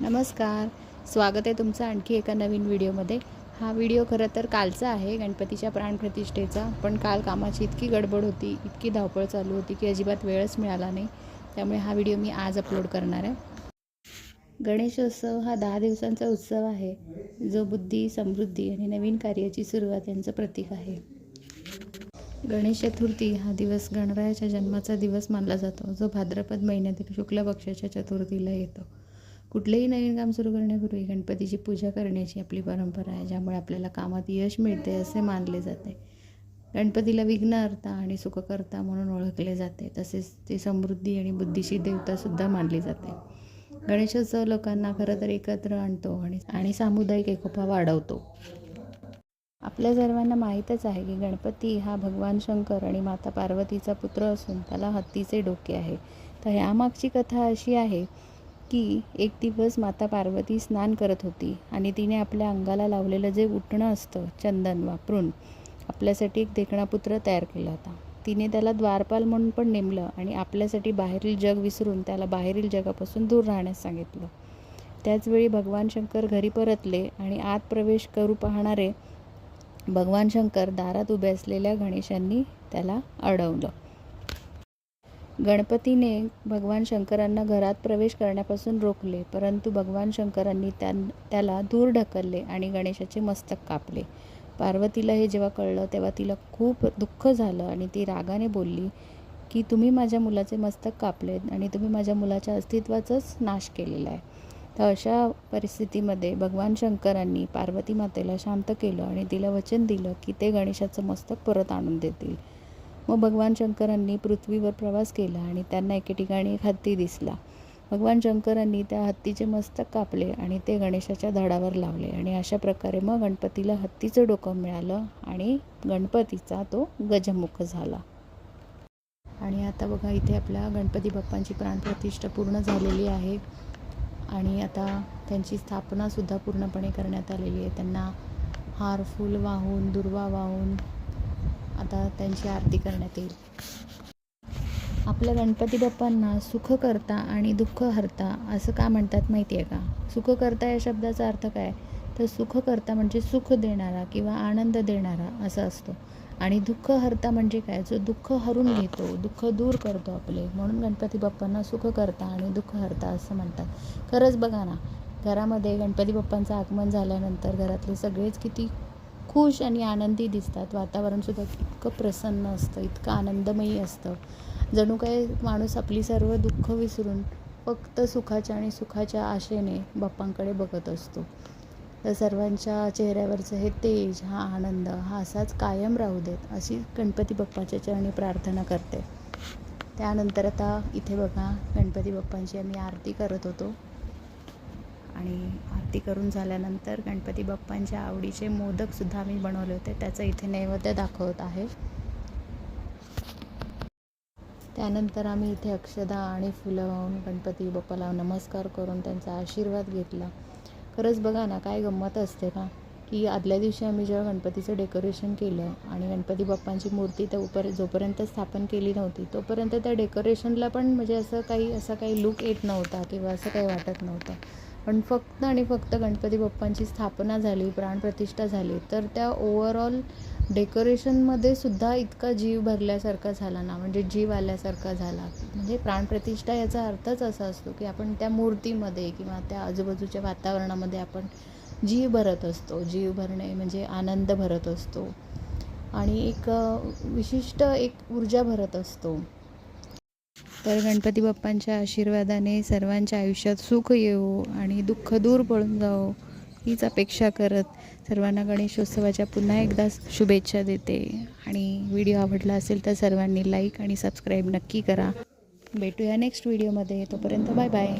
नमस्कार. स्वागत आहे तुमचं आणखी एका नवीन व्हिडिओमध्ये. हा व्हिडिओ खरं तर कालचा आहे गणपतीच्या प्राणप्रतिष्ठेचा पण काल कामाची इतकी गडबड होती इतकी धावपळ चालू होती की अजिबात वेळच मिळाला नाही. त्यामुळे हा व्हिडिओ मी आज अपलोड करणार आहे. गणेशोत्सव हा दहा दिवसांचा उत्सव आहे. जो बुद्धी समृद्धी आणि नवीन कार्याची सुरुवात यांचं प्रतीक आहे. गणेश चतुर्थी हा दिवस गणरायाच्या जन्माचा दिवस मानला जातो. जो भाद्रपद महिन्यातील शुक्ल पक्षाच्या चतुर्थीला येतो. कुठलेही नवीन काम सुरू करण्यापूर्वी गणपतीची पूजा करण्याची आपली परंपरा आहे ज्यामुळे आपल्याला कामात यश मिळते असे मानले जाते. गणपतीला विघ्नहर्ता आणि सुखकर्ता म्हणून ओळखले जाते तसेच ते समृद्धी आणि बुद्धीची देवतासुद्धा मानली जाते. गणेशोत्सव लोकांना खरं तर एकत्र आणतो आणि आणि सामुदायिक एकोपा वाढवतो. आपल्या सर्वांना माहीतच आहे की गणपती हा भगवान शंकर आणि माता पार्वतीचा पुत्र असून त्याला हत्तीचे डोके आहे. तर ह्यामागची कथा अशी आहे की एक दिवस माता पार्वती स्नान करत होती आणि तिने आपल्या अंगाला लावलेलं जे उठणं असतं चंदन वापरून आपल्यासाठी एक देखणापुत्र तयार केला होता. तिने त्याला द्वारपाल म्हणून पण नेमलं आणि आपल्यासाठी बाहेरील जग विसरून त्याला बाहेरील जगापासून दूर राहण्यास सांगितलं. त्याचवेळी भगवान शंकर घरी परतले आणि आत प्रवेश करू पाहणारे भगवान शंकर दारात उभे असलेल्या गणेशांनी त्याला अडवलं. गणपतीने भगवान शंकरांना घरात प्रवेश करण्यापासून रोखले परंतु भगवान शंकरांनी त्या त्याला दूर ढकलले आणि गणेशाचे मस्तक कापले. पार्वतीला हे जेव्हा कळलं तेव्हा तिला खूप दुःख झालं आणि ती रागाने बोलली की तुम्ही माझ्या मुलाचे मस्तक कापलेत आणि तुम्ही माझ्या मुलाच्या अस्तित्वाचाच नाश केलेला आहे. तर अशा परिस्थितीमध्ये भगवान शंकरांनी पार्वती मातेला शांत केलं आणि तिला वचन दिलं की ते गणेशाचं मस्तक परत आणून देतील. मग भगवान शंकरांनी पृथ्वीवर प्रवास केला आणि त्यांना एके ठिकाणी एक हत्ती दिसला. भगवान शंकरांनी त्या हत्तीचे मस्तक कापले आणि ते गणेशाच्या धडावर लावले आणि अशा प्रकारे मग गणपतीला हत्तीचं डोकं मिळालं आणि गणपतीचा तो गजमुख झाला. आणि आता बघा इथे आपल्या गणपती बाप्पांची प्राणप्रतिष्ठा पूर्ण झालेली आहे आणि आता त्यांची स्थापनासुद्धा पूर्णपणे करण्यात आलेली आहे. त्यांना हार फूल वाहून दुर्वा वाहून आता त्यांची आरती करण्यात येईल. आपल्या गणपती बाप्पांना सुख करता आणि दुःख हरता असं का म्हणतात माहिती आहे का? सुख करता या शब्दाचा अर्थ काय? तर सुख करता म्हणजे सुख देणारा किंवा आनंद देणारा असं असतो. आणि दुःख हरता म्हणजे काय? जो दुःख हरून घेतो दुःख दूर करतो आपले. म्हणून गणपती बाप्पांना सुख करता आणि दुःख हरता असं म्हणतात. खरंच बघा ना घरामध्ये गणपती बाप्पांचं आगमन झाल्यानंतर घरातले सगळेच किती खुश आणि आनंदी दिसतात. वातावरणसुद्धा इतकं प्रसन्न असतं इतकं आनंदमयी असतं. जणू काय माणूस आपली सर्व दुःख विसरून फक्त सुखाच्या आणि सुखाच्या आशेने बाप्पांकडे बघत असतो. तर सर्वांच्या चेहऱ्यावरचं हे तेज हा आनंद हा असाच कायम राहू देत अशी गणपती बाप्पाच्या चरणी प्रार्थना करते. त्यानंतर आता इथे बघा गणपती बाप्पांची आम्ही आरती करत होतो. आणि आरती करून झाल्यानंतर गणपती बाप्पांच्या आवडीचे मोदकसुद्धा आम्ही बनवले होते. त्याचं इथे नैवेद्य दाखवत आहे. त्यानंतर आम्ही इथे अक्षदा आणि फुलं वाहून गणपती बाप्पाला नमस्कार करून त्यांचा आशीर्वाद घेतला. खरंच बघा ना काय गंमत असते का? की आदल्या दिवशी आम्ही जेव्हा गणपतीचं डेकोरेशन केलं आणि गणपती बाप्पांची मूर्ती तर उपर जोपर्यंत स्थापन केली नव्हती तोपर्यंत त्या डेकोरेशनला पण म्हणजे असं काही असा काही लुक येत नव्हता किंवा असं काही वाटत नव्हतं. पण फक्त आणि फक्त गणपती बाप्पांची स्थापना झाली प्राणप्रतिष्ठा झाली तर त्या ओव्हरऑल डेकोरेशनमध्ये सुद्धा इतका जीव भरल्यासारखा झाला ना म्हणजे जीव आल्यासारखा झाला. म्हणजे प्राणप्रतिष्ठा याचा अर्थच असा असतो की आपण त्या मूर्तीमध्ये किंवा त्या आजूबाजूच्या वातावरणामध्ये आपण जीव भरत असतो. जीव भरणे म्हणजे आनंद भरत असतो. आणि एक विशिष्ट एक ऊर्जा भरत असतो. तर गणपती बाप्पांच्या आशीर्वादाने सर्वांच्या आयुष्यात सुख येवो आणि दुःख दूर पळून जावो हीच अपेक्षा करत सर्वांना गणेशोत्सवाच्या पुन्हा एकदा शुभेच्छा देते. आणि व्हिडिओ आवडला असेल तर सर्वांनी लाईक आणि सबस्क्राईब नक्की करा. भेटूया नेक्स्ट व्हिडिओमध्ये. तोपर्यंत बाय बाय.